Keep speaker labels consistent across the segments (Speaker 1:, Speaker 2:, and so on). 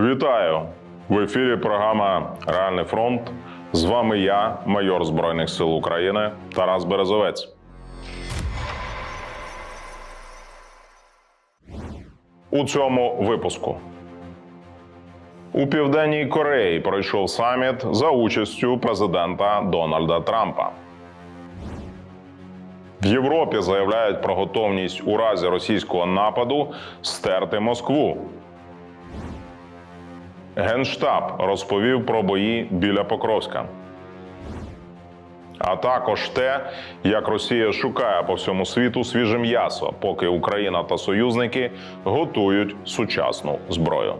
Speaker 1: Вітаю в ефірі. Програма Реальний фронт. З вами я, майор Збройних сил України Тарас Березовець. У цьому випуску у південній Кореї пройшов саміт за участю президента Дональда Трампа. В Європі заявляють про готовність у разі російського нападу стерти Москву. Генштаб розповів про бої біля Покровська. А також те, як Росія шукає по всьому світу свіже м'ясо, поки Україна та союзники готують сучасну зброю.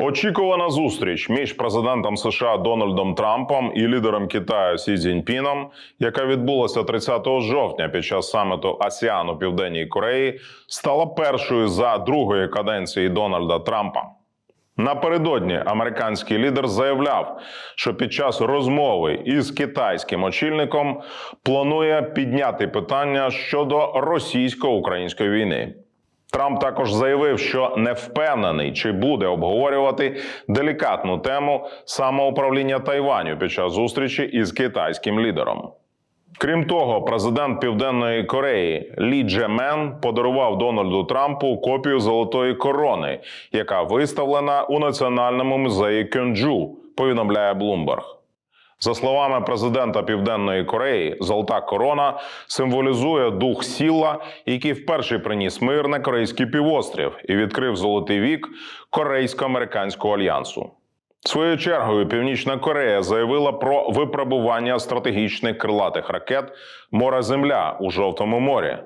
Speaker 1: Очікувана зустріч між президентом США Дональдом Трампом і лідером Китаю Сі Цзіньпіном, яка відбулася 30 жовтня під час саміту АСіАН у Південній Кореї, стала першою за другої каденції Дональда Трампа. Напередодні американський лідер заявляв, що під час розмови із китайським очільником планує підняти питання щодо російсько-української війни. Трамп також заявив, що не впевнений, чи буде обговорювати делікатну тему самоуправління Тайваню під час зустрічі із китайським лідером. Крім того, президент Південної Кореї Лі Джемен подарував Дональду Трампу копію золотої корони, яка виставлена у національному музеї Кьонджу. Повідомляє Блумберг. За словами президента Південної Кореї, золота корона символізує дух сіла, який вперше приніс мир на корейський півострів і відкрив золотий вік корейсько-американського альянсу. Своєю чергою Північна Корея заявила про випробування стратегічних крилатих ракет Море Земля у Жовтому морі.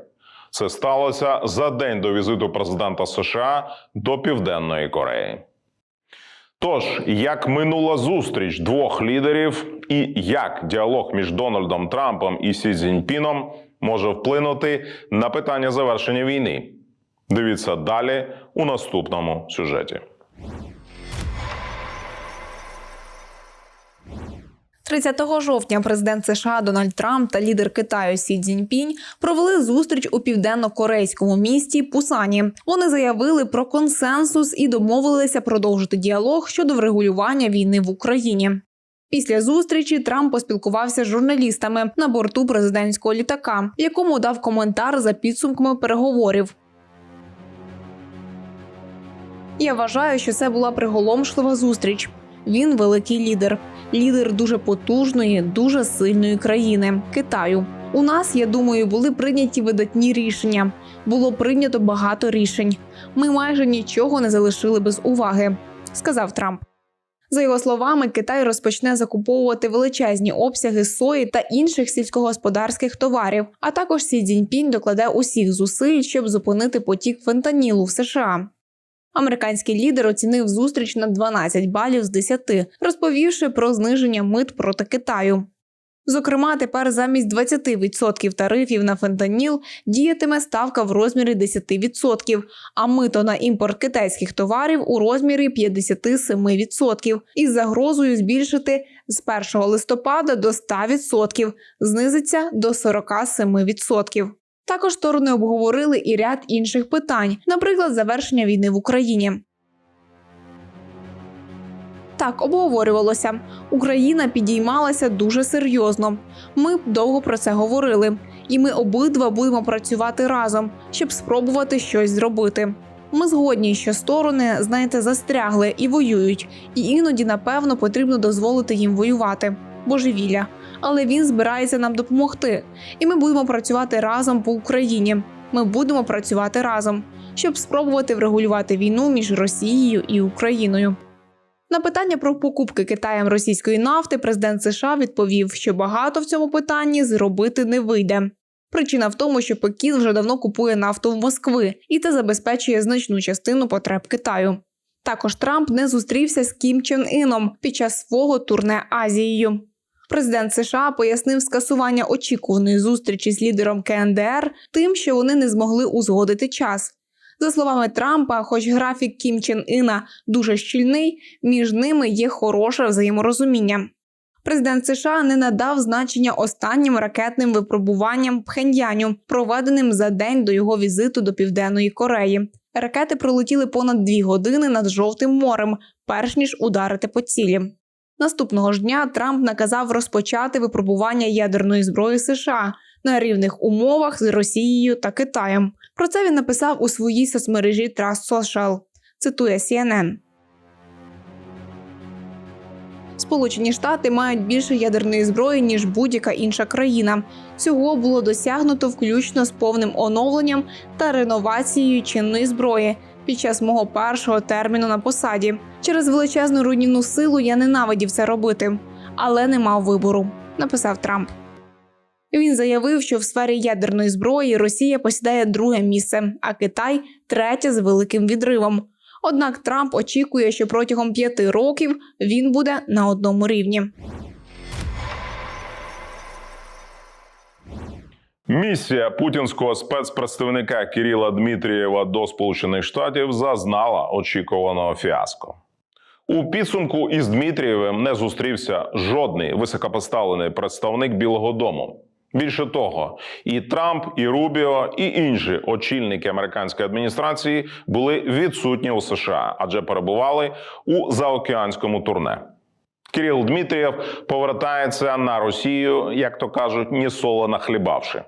Speaker 1: Це сталося за день до візиту президента США до Південної Кореї. Тож, як минула зустріч двох лідерів, і як діалог між Дональдом Трампом і Сі Цзіньпіном може вплинути на питання завершення війни? Дивіться далі у наступному сюжеті.
Speaker 2: 30 жовтня президент США Дональд Трамп та лідер Китаю Сі Цзіньпінь провели зустріч у південно-корейському місті Пусані. Вони заявили про консенсус і домовилися продовжити діалог щодо врегулювання війни в Україні. Після зустрічі Трамп поспілкувався з журналістами на борту президентського літака, в якому дав коментар за підсумками переговорів. Я вважаю, що це була приголомшлива зустріч. Він великий лідер, лідер дуже потужної, дуже сильної країни Китаю. У нас, я думаю, були прийняті видатні рішення. Було прийнято багато рішень. Ми майже нічого не залишили без уваги, сказав Трамп. За його словами, Китай розпочне закуповувати величезні обсяги сої та інших сільськогосподарських товарів. А також Сі Цзіньпінь докладе усіх зусиль, щоб зупинити потік фентанілу в США. Американський лідер оцінив зустріч на 12 балів з 10, розповівши про зниження мит проти Китаю. Зокрема, тепер замість 20% тарифів на фентаніл діятиме ставка в розмірі 10%, а мито на імпорт китайських товарів у розмірі 57% із загрозою збільшити з 1 листопада до 100%, знизиться до 47%. Також сторони обговорили і ряд інших питань, наприклад, завершення війни в Україні. Так обговорювалося. Україна підіймалася дуже серйозно. Ми довго про це говорили, і ми обидва будемо працювати разом, щоб спробувати щось зробити. Ми згодні, що сторони, знаєте, застрягли і воюють, і іноді, напевно, потрібно дозволити їм воювати. Божевілля. Але він збирається нам допомогти, і ми будемо працювати разом по Україні. Ми будемо працювати разом, щоб спробувати врегулювати війну між Росією і Україною. На питання про покупки Китаєм російської нафти президент США відповів, що багато в цьому питанні зробити не вийде. Причина в тому, що Пекін вже давно купує нафту в Москви, і це забезпечує значну частину потреб Китаю. Також Трамп не зустрівся з Кім Чен Іном під час свого турне Азією. Президент США пояснив скасування очікуваної зустрічі з лідером КНДР тим, що вони не змогли узгодити час. За словами Трампа, хоч графік Кім Чен Іна дуже щільний, між ними є хороше взаєморозуміння. Президент США не надав значення останнім ракетним випробуванням Пхеньяню, проведеним за день до його візиту до Південної Кореї. Ракети пролетіли понад дві години над Жовтим морем, перш ніж ударити по цілі. Наступного ж дня Трамп наказав розпочати випробування ядерної зброї США на рівних умовах з Росією та Китаєм. Про це він написав у своїй соцмережі Trust Social. Цитує CNN. Сполучені Штати мають більше ядерної зброї ніж будь-яка інша країна. Цього було досягнуто включно з повним оновленням та реновацією чинної зброї під час мого першого терміну на посаді. Через величезну руйнівну силу я ненавидів це робити, але не мав вибору. Написав Трамп. Він заявив, що в сфері ядерної зброї Росія посідає друге місце, а Китай третє з великим відривом. Однак Трамп очікує, що протягом п'яти років він буде на одному рівні.
Speaker 1: Місія путінського спецпредставника Кирила Дмитрієва до Сполучених Штатів зазнала очікуваного фіаско. У підсумку із Дмитрієвим не зустрівся жодний високопоставлений представник Білого Дому. Більше того, і Трамп, і Рубіо, і інші очільники американської адміністрації були відсутні у США, адже перебували у заокеанському турне. Кирил Дмитрієв повертається на Росію, як то кажуть, ні соло нахлібавши.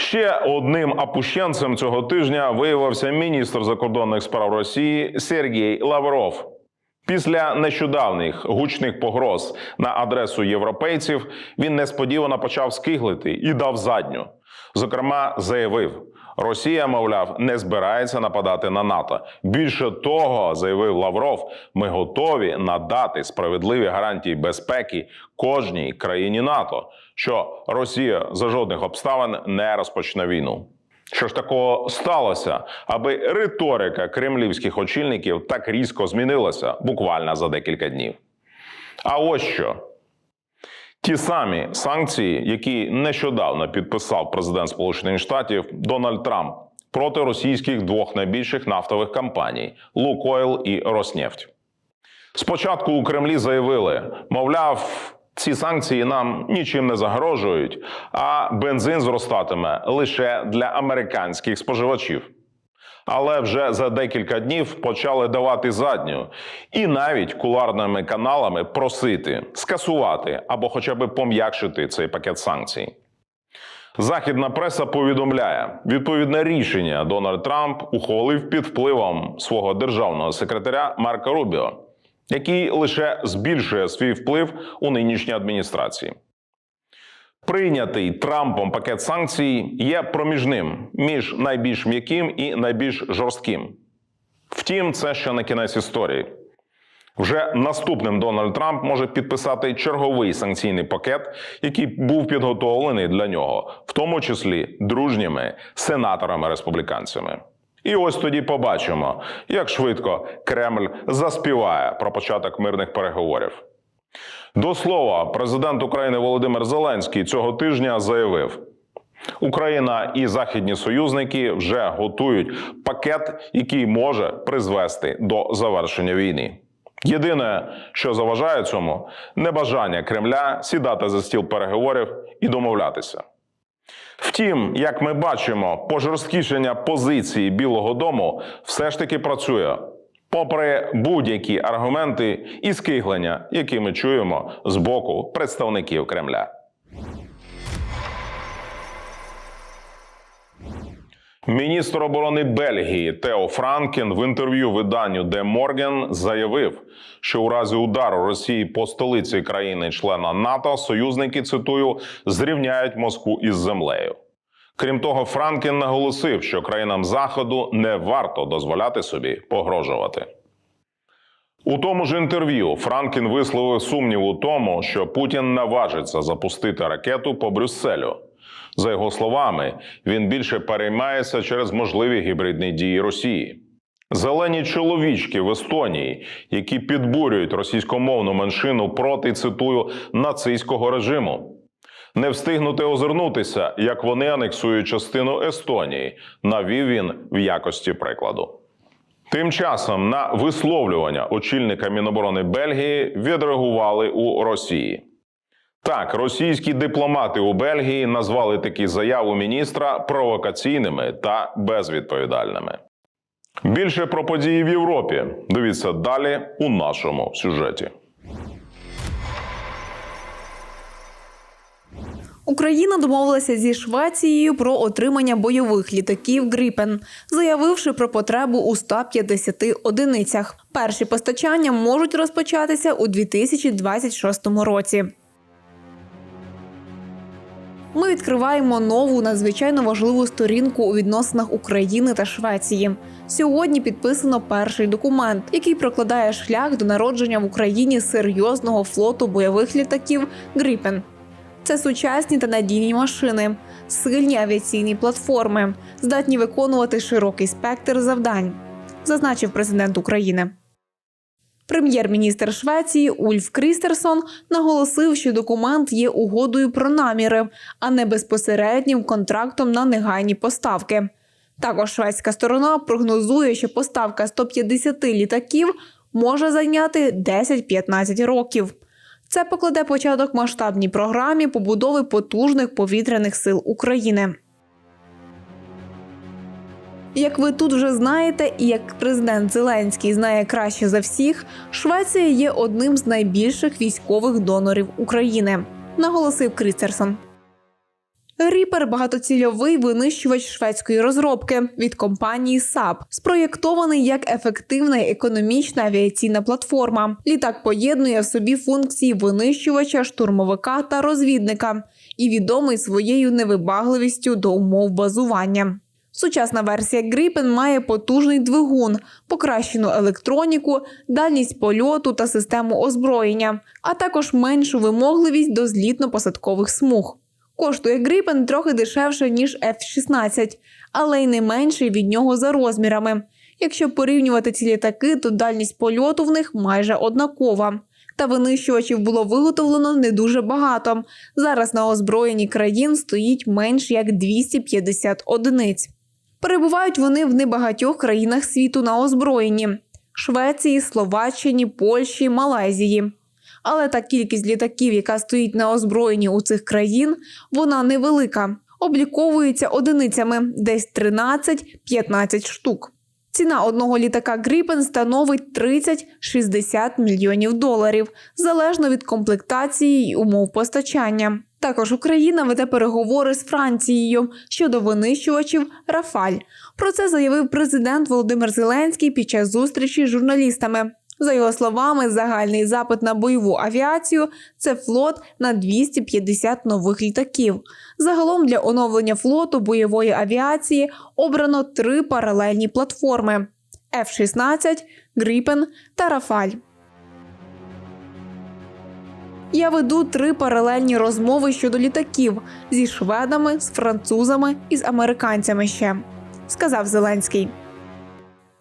Speaker 1: Ще одним опущенцем цього тижня виявився міністр закордонних справ Росії Сергій Лавров. Після нещодавніх гучних погроз на адресу європейців він несподівано почав скиглити і дав задню. Зокрема, заявив, Росія, мовляв, не збирається нападати на НАТО. Більше того, заявив Лавров, ми готові надати справедливі гарантії безпеки кожній країні НАТО, що Росія за жодних обставин не розпочне війну. Що ж такого сталося, аби риторика кремлівських очільників так різко змінилася буквально за декілька днів? А ось що. Ті самі санкції, які нещодавно підписав президент Сполучених Штатів Дональд Трамп проти російських двох найбільших нафтових компаній Лукойл і Роснефть. Спочатку у Кремлі заявили, мовляв, ці санкції нам нічим не загрожують, а бензин зростатиме лише для американських споживачів. Але вже за декілька днів почали давати задню і навіть куларними каналами просити скасувати або хоча б пом'якшити цей пакет санкцій. Західна преса повідомляє, відповідне рішення Дональд Трамп ухвалив під впливом свого державного секретаря Марка Рубіо, який лише збільшує свій вплив у нинішній адміністрації. Прийнятий Трампом пакет санкцій є проміжним між найбільш м'яким і найбільш жорстким. Втім, це ще не кінець історії. Вже наступним Дональд Трамп може підписати черговий санкційний пакет, який був підготовлений для нього, в тому числі дружніми сенаторами-республіканцями. І ось тоді побачимо, як швидко Кремль заспіває про початок мирних переговорів. До слова, президент України Володимир Зеленський цього тижня заявив: Україна і західні союзники вже готують пакет, який може призвести до завершення війни. Єдине, що заважає цьому, небажання Кремля сідати за стіл переговорів і домовлятися. Втім, як ми бачимо, пожорсткішення позиції Білого Дому все ж таки працює, попри будь-які аргументи і скиглення, які ми чуємо з боку представників Кремля. Міністр оборони Бельгії Тео Франкен в інтерв'ю виданню Де Морген заявив, що у разі удару Росії по столиці країни-члена НАТО союзники цитую зрівняють Москву із землею. Крім того, Франкен наголосив, що країнам Заходу не варто дозволяти собі погрожувати. У тому ж інтерв'ю Франкін висловив сумнів у тому, що Путін наважиться запустити ракету по Брюсселю. За його словами, він більше переймається через можливі гібридні дії Росії. Зелені чоловічки в Естонії, які підбурюють російськомовну меншину проти цитую нацистського режиму. Не встигнути озирнутися, як вони анексують частину Естонії, навів він в якості прикладу. Тим часом на висловлювання очільника Міноборони Бельгії відреагували у Росії. Так, російські дипломати у Бельгії назвали такі заяви міністра провокаційними та безвідповідальними. Більше про події в Європі. Дивіться далі у нашому сюжеті.
Speaker 2: Україна домовилася зі Швецією про отримання бойових літаків Гріпен, заявивши про потребу у 150 одиницях. Перші постачання можуть розпочатися у 2026 році. Ми відкриваємо нову надзвичайно важливу сторінку у відносинах України та Швеції. Сьогодні підписано перший документ, який прокладає шлях до народження в Україні серйозного флоту бойових літаків Гріпен. Це сучасні та надійні машини, сильні авіаційні платформи, здатні виконувати широкий спектр завдань, зазначив президент України. Прем'єр-міністр Швеції Ульф Крістерсон наголосив, що документ є угодою про наміри, а не безпосереднім контрактом на негайні поставки. Також шведська сторона прогнозує, що поставка 150 літаків може зайняти 10-15 років. Це покладе початок масштабній програмі побудови потужних повітряних сил України. Як ви тут вже знаєте, і як президент Зеленський знає краще за всіх, Швеція є одним з найбільших військових донорів України, наголосив Крістерсон. Ріпер багатоцільовий винищувач шведської розробки від компанії САП, спроєктований як ефективна економічна авіаційна платформа. Літак поєднує в собі функції винищувача, штурмовика та розвідника і відомий своєю невибагливістю до умов базування. Сучасна версія Gripen має потужний двигун, покращену електроніку, дальність польоту та систему озброєння, а також меншу вимогливість до злітно-посадкових смуг. Коштує Gripen трохи дешевше, ніж F-16, але й не менший від нього за розмірами. Якщо порівнювати ці літаки, то дальність польоту в них майже однакова. Та винищувачів було виготовлено не дуже багато. Зараз на озброєнні країн стоїть менш як 250 одиниць. Перебувають вони в небагатьох країнах світу на озброєнні: Швеції, Словаччині, Польщі, Малайзії. Але та кількість літаків, яка стоїть на озброєнні у цих країн, вона невелика. Обліковується одиницями десь 13-15 штук. Ціна одного літака Gripen становить 30-60 мільйонів доларів, залежно від комплектації й умов постачання. Також Україна веде переговори з Францією щодо винищувачів Рафаль. Про це заявив президент Володимир Зеленський під час зустрічі з журналістами. За його словами, загальний запит на бойову авіацію це флот на 250 нових літаків. Загалом для оновлення флоту бойової авіації обрано три паралельні платформи: F-16, Gripen та Рафаль. Я веду три паралельні розмови щодо літаків зі шведами, з французами і з американцями ще, сказав Зеленський.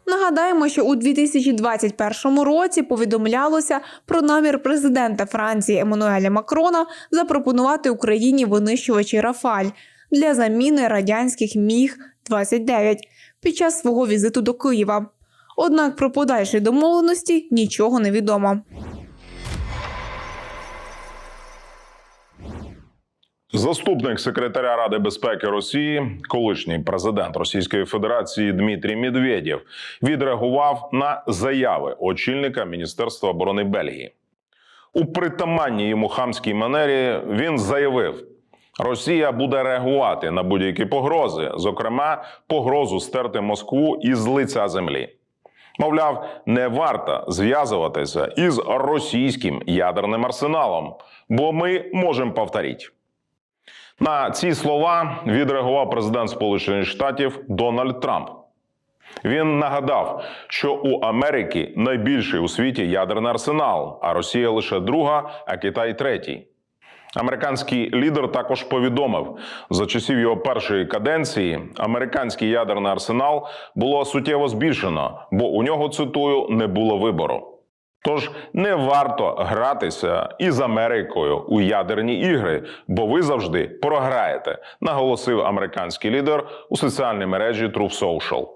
Speaker 2: Нагадаємо, що у 2021 році повідомлялося про намір президента Франції Еммануеля Макрона запропонувати Україні винищувачі Рафаль для заміни радянських міг 29 під час свого візиту до Києва. Однак про подальші домовленості нічого не відомо.
Speaker 1: Заступник секретаря Ради безпеки Росії, колишній президент Російської Федерації Дмитрій Медведєв, відреагував на заяви очільника Міністерства оборони Бельгії. У притаманній йому хамській манері він заявив: Росія буде реагувати на будь-які погрози, зокрема погрозу стерти Москву із лиця землі. Мовляв, не варто зв'язуватися із російським ядерним арсеналом, бо ми можемо повторити. На ці слова відреагував президент Сполучених Штатів Дональд Трамп. Він нагадав, що у Америки найбільший у світі ядерний арсенал, а Росія лише друга, а Китай третій. Американський лідер також повідомив, за часів його першої каденції американський ядерний арсенал було суттєво збільшено, бо у нього цитую не було вибору. Тож не варто гратися із Америкою у ядерні ігри, бо ви завжди програєте, наголосив американський лідер у соціальній мережі Truth Social.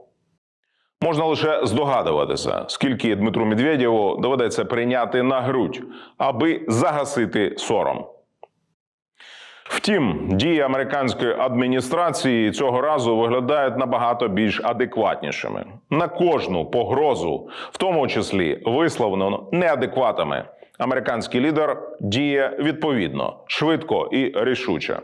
Speaker 1: Можна лише здогадуватися, скільки Дмитру Медведєву доведеться прийняти на грудь, аби загасити сором. Втім, дії американської адміністрації цього разу виглядають набагато більш адекватнішими. На кожну погрозу, в тому числі висловлену неадекватами, американський лідер діє відповідно, швидко і рішуче.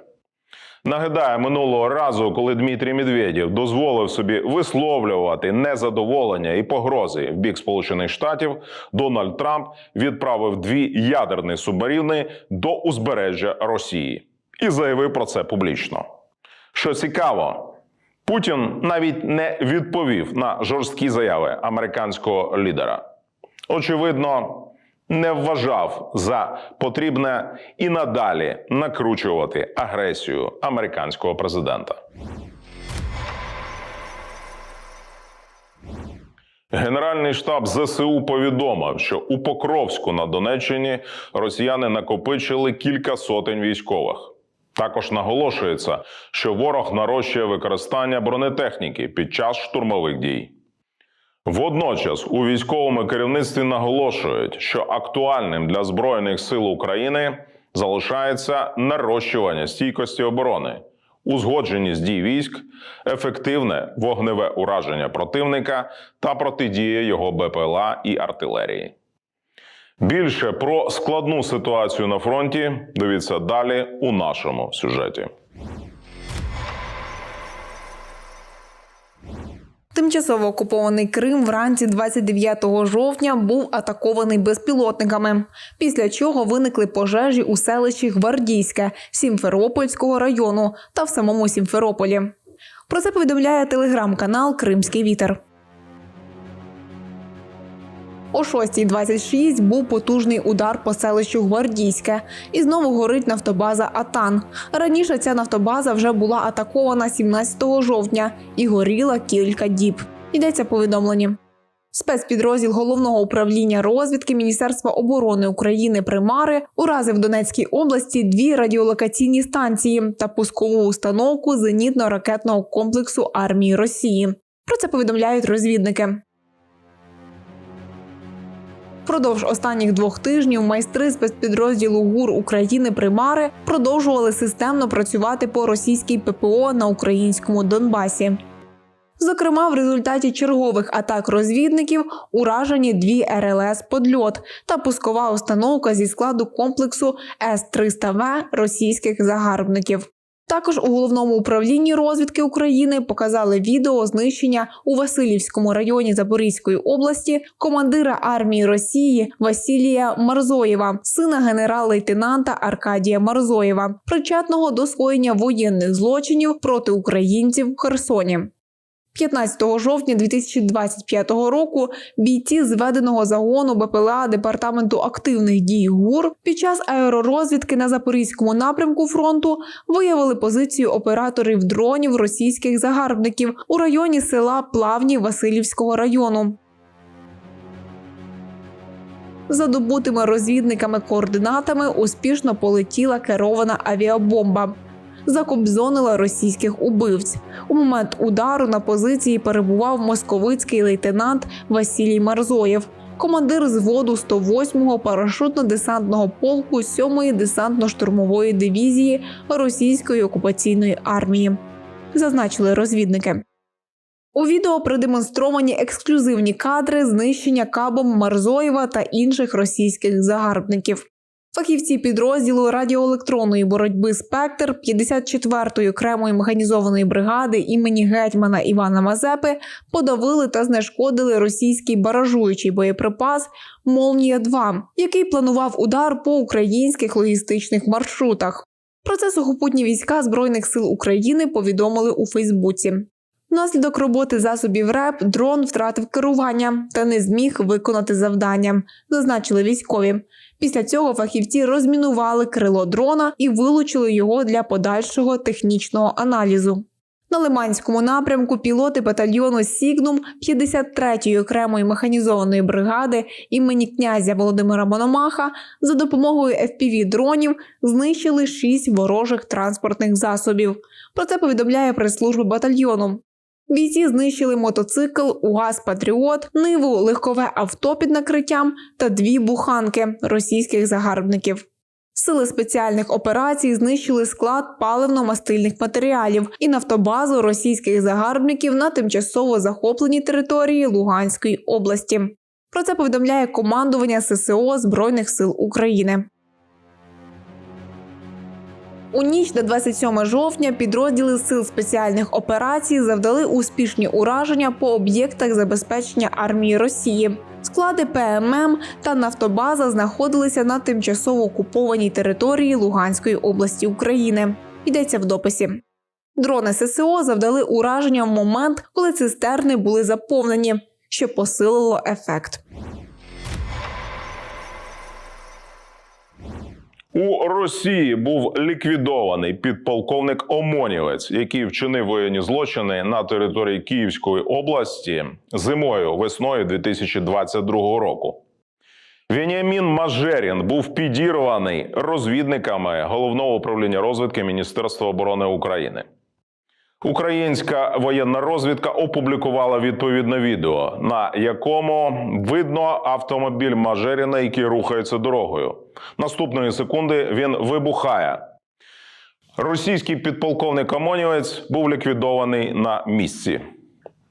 Speaker 1: Нагадаю, минулого разу, коли Дмитрій Медведєв дозволив собі висловлювати незадоволення і погрози в бік Сполучених Штатів, Дональд Трамп відправив дві ядерні субмарини до узбережжя Росії і заявив про це публічно. Що цікаво, Путін навіть не відповів на жорсткі заяви американського лідера. Очевидно, не вважав за потрібне і надалі накручувати агресію американського президента. Генеральний штаб ЗСУ повідомив, що у Покровську на Донеччині росіяни накопичили кілька сотень військових. Також наголошується, що ворог нарощує використання бронетехніки під час штурмових дій. Водночас у військовому керівництві наголошують, що актуальним для збройних сил України залишається нарощування стійкості оборони, узгодженість дій військ, ефективне вогневе ураження противника та протидія його БПЛА і артилерії. Більше про складну ситуацію на фронті дивіться далі у нашому сюжеті.
Speaker 2: Тимчасово окупований Крим вранці 29 жовтня був атакований безпілотниками, після чого виникли пожежі у селищі Гвардійське Сімферопольського району та в самому Сімферополі. Про це повідомляє телеграм-канал Кримський вітер. О 6.26 був потужний удар по селищу Гвардійське, і знову горить нафтобаза Атан. Раніше ця нафтобаза вже була атакована 17 жовтня і горіла кілька діб. Йдеться повідомлення. Спецпідрозділ головного управління розвідки Міністерства оборони України Примари уразив в Донецькій області дві радіолокаційні станції та пускову установку зенітно-ракетного комплексу армії Росії. Про це повідомляють розвідники. Впродовж останніх двох тижнів майстри спецпідрозділу ГУР України Примари продовжували системно працювати по російській ППО на українському Донбасі. Зокрема, в результаті чергових атак розвідників уражені дві РЛС «Подльот» та пускова установка зі складу комплексу С-300В російських загарбників. Також у головному управлінні розвідки України показали відео знищення у Васильівському районі Запорізької області командира армії Росії Василія Марзоєва, сина генерал-лейтенанта Аркадія Марзоєва, причетного до скоєння воєнних злочинів проти українців в Херсоні. 15 жовтня 2025 року бійці зведеного загону БПЛА департаменту активних дій ГУР під час аеророзвідки на запорізькому напрямку фронту виявили позицію операторів дронів російських загарбників у районі села Плавні Васильівського району. За добутими розвідниками координатами успішно полетіла керована авіабомба. Закобзонила російських убивць. У момент удару на позиції перебував московицький лейтенант Василій Марзоєв, командир зводу 108-го парашутно-десантного полку 7-ї десантно-штурмової дивізії російської окупаційної армії. Зазначили розвідники. У відео продемонстровані ексклюзивні кадри знищення кабом Марзоєва та інших російських загарбників. Фахівці підрозділу радіоелектронної боротьби Спектр 54-ї окремої механізованої бригади імені гетьмана Івана Мазепи подавили та знешкодили російський баражуючий боєприпас Молнія 2 який планував удар по українських логістичних маршрутах. Про це сухопутні війська Збройних сил України повідомили у Фейсбуці. Внаслідок роботи засобів РЕП дрон втратив керування та не зміг виконати завдання, зазначили військові. Після цього фахівці розмінували крило дрона і вилучили його для подальшого технічного аналізу. На Лиманському напрямку пілоти батальйону Сігнум 53-ї окремої механізованої бригади імені князя Володимира Мономаха за допомогою fpv дронів знищили шість ворожих транспортних засобів. Про це повідомляє прес-служба батальйону. Бійці знищили мотоцикл, УАЗ Патріот, ниву, легкове авто під накриттям та дві буханки російських загарбників. Сили спеціальних операцій знищили склад паливно-мастильних матеріалів і нафтобазу російських загарбників на тимчасово захопленій території Луганської області. Про це повідомляє командування ССО Збройних сил України. У ніч на 27 жовтня підрозділи сил спеціальних операцій завдали успішні ураження по об'єктах забезпечення армії Росії. Склади ПММ та нафтобаза знаходилися на тимчасово окупованій території Луганської області України. Йдеться в дописі. Дрони ССО завдали ураження в момент, коли цистерни були заповнені, що посилило ефект.
Speaker 1: У Росії був ліквідований підполковник Омонівець, який вчинив воєнні злочини на території Київської області зимою весною 2022 року. Веніамін Мажерін був підірваний розвідниками головного управління розвідки Міністерства оборони України. Українська воєнна розвідка опублікувала відповідне відео, на якому видно автомобіль Мажеріна, який рухається дорогою. Наступної секунди він вибухає. Російський підполковник Амонівець був ліквідований на місці.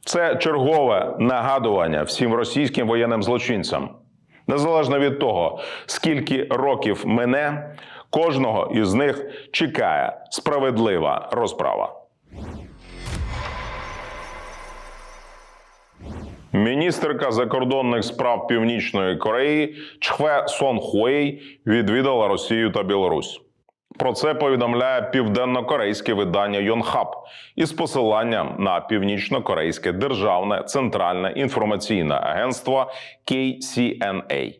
Speaker 1: Це чергове нагадування всім російським воєнним злочинцям. Незалежно від того, скільки років мине, кожного із них чекає справедлива розправа. Міністерка закордонних справ Північної Кореї Чхве Сон Хуей відвідала Росію та Білорусь. Про це повідомляє південно-корейське видання Йонхап із посиланням на північно-корейське державне центральне інформаційне агентство KCNA.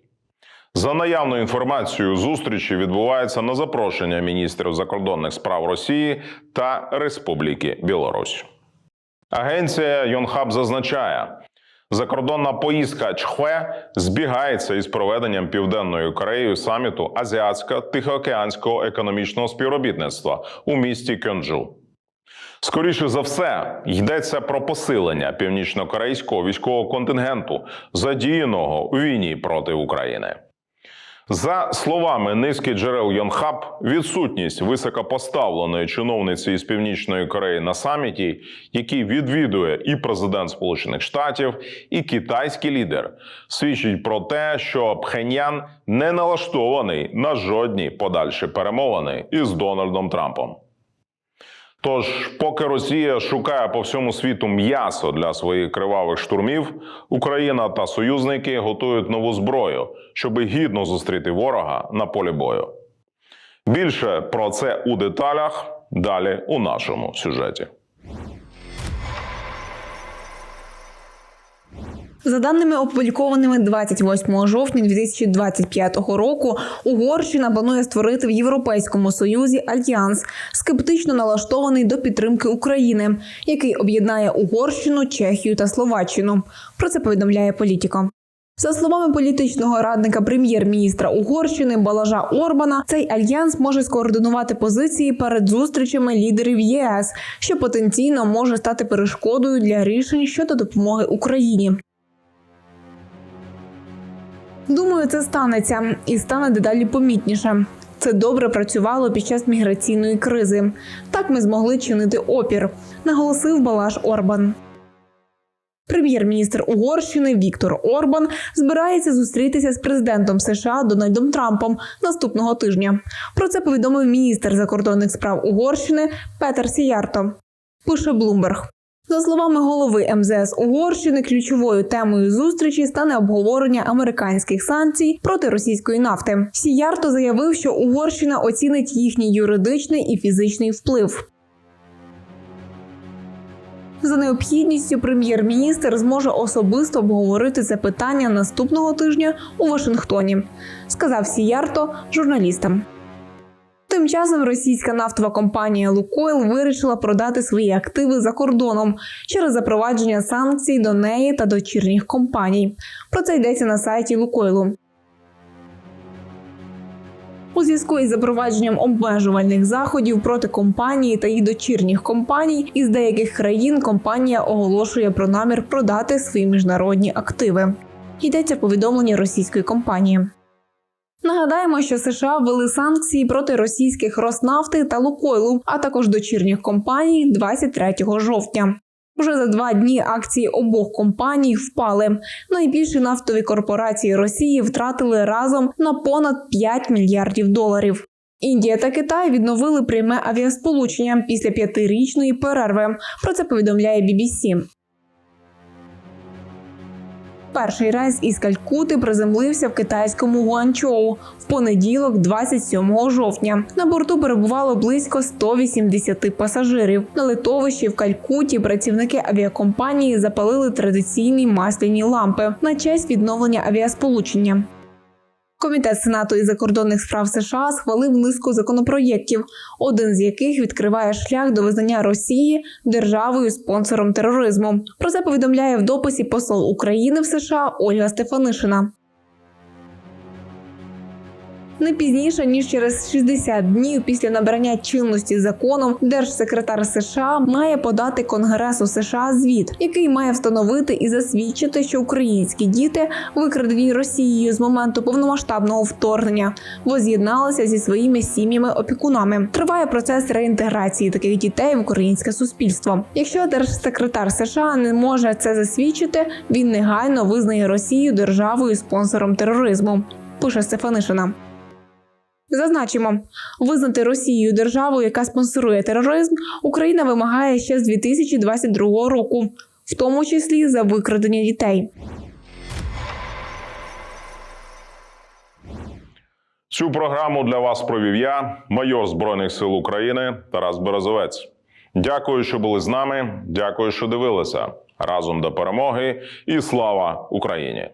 Speaker 1: За наявною інформацією, зустрічі відбуваються на запрошення міністрів закордонних справ Росії та Республіки Білорусь. Агенція Йонхаб зазначає, закордонна поїздка Чхве збігається із проведенням Південною Кореєю саміту Азіатсько-Тихоокеанського економічного співробітництва у місті Кьонджу. Скоріше за все, йдеться про посилення північно-корейського військового контингенту, задіяного у війні проти України. За словами низки джерел Йонхаб, відсутність високопоставленої чиновниці із північної Кореї на саміті, який відвідує і президент Сполучених Штатів, і китайський лідер, свідчить про те, що Пхеньян не налаштований на жодні подальші перемовини із Дональдом Трампом. Тож, поки Росія шукає по всьому світу м'ясо для своїх кривавих штурмів, Україна та союзники готують нову зброю, щоби гідно зустріти ворога на полі бою. Більше про це у деталях далі у нашому сюжеті.
Speaker 2: За даними опублікованими 28 жовтня 2025 року, Угорщина планує створити в Європейському Союзі альянс, скептично налаштований до підтримки України, який об'єднає Угорщину, Чехію та Словаччину. Про це повідомляє політіко. За словами політичного радника прем'єр-міністра Угорщини Балажа Орбана, цей альянс може скоординувати позиції перед зустрічами лідерів ЄС, що потенційно може стати перешкодою для рішень щодо допомоги Україні. Думаю, це станеться і стане дедалі помітніше. Це добре працювало під час міграційної кризи. Так ми змогли чинити опір, наголосив Балаш Орбан. Прем'єр-міністр Угорщини Віктор Орбан збирається зустрітися з президентом США Дональдом Трампом наступного тижня. Про це повідомив міністр закордонних справ Угорщини Петер Сіярто. Пише Блумберг. За словами голови МЗС Угорщини, ключовою темою зустрічі стане обговорення американських санкцій проти російської нафти. Сіярто заявив, що Угорщина оцінить їхній юридичний і фізичний вплив. За необхідністю прем'єр-міністр зможе особисто обговорити це питання наступного тижня у Вашингтоні, сказав Сіярто журналістам. Тим часом російська нафтова компанія Лукойл вирішила продати свої активи за кордоном через запровадження санкцій до неї та дочірніх компаній. Про це йдеться на сайті Лукойлу. У зв'язку із запровадженням обмежувальних заходів проти компанії та її дочірніх компаній із деяких країн компанія оголошує про намір продати свої міжнародні активи. Йдеться в повідомленні російської компанії. Нагадаємо, що США ввели санкції проти російських Роснафти та Лукойлу, а також дочірніх компаній 23 жовтня. Вже за два дні акції обох компаній впали. Найбільші нафтові корпорації Росії втратили разом на понад 5 мільярдів доларів. Індія та Китай відновили пряме авіасполучення після п'ятирічної перерви. Про це повідомляє BBC. Перший рейс із Калькути приземлився в китайському Гуанчоу в понеділок, 27 жовтня. На борту перебувало близько 180 пасажирів. На литовищі в Калькуті працівники авіакомпанії запалили традиційні масляні лампи на честь відновлення авіасполучення. Комітет Сенату із закордонних справ США схвалив низку законопроєктів, один з яких відкриває шлях до визнання Росії державою спонсором тероризму. Про це повідомляє в дописі посол України в США Ольга Стефанишина. Не пізніше ніж через 60 днів після набрання чинності законом, держсекретар США має подати Конгресу США звіт, який має встановити і засвідчити, що українські діти, викрадені Росією з моменту повномасштабного вторгнення, воз'єдналися зі своїми сім'ями-опікунами. Триває процес реінтеграції таких дітей в українське суспільство. Якщо держсекретар США не може це засвідчити, він негайно визнає Росію державою спонсором тероризму. Пише Стефанишина. Зазначимо, визнати Росію державою, яка спонсорує тероризм, Україна вимагає ще з 2022 року, в тому числі за викрадення дітей.
Speaker 1: Цю програму для вас провів я, майор Збройних сил України Тарас Березовець. Дякую, що були з нами. Дякую, що дивилися. Разом до перемоги і слава Україні!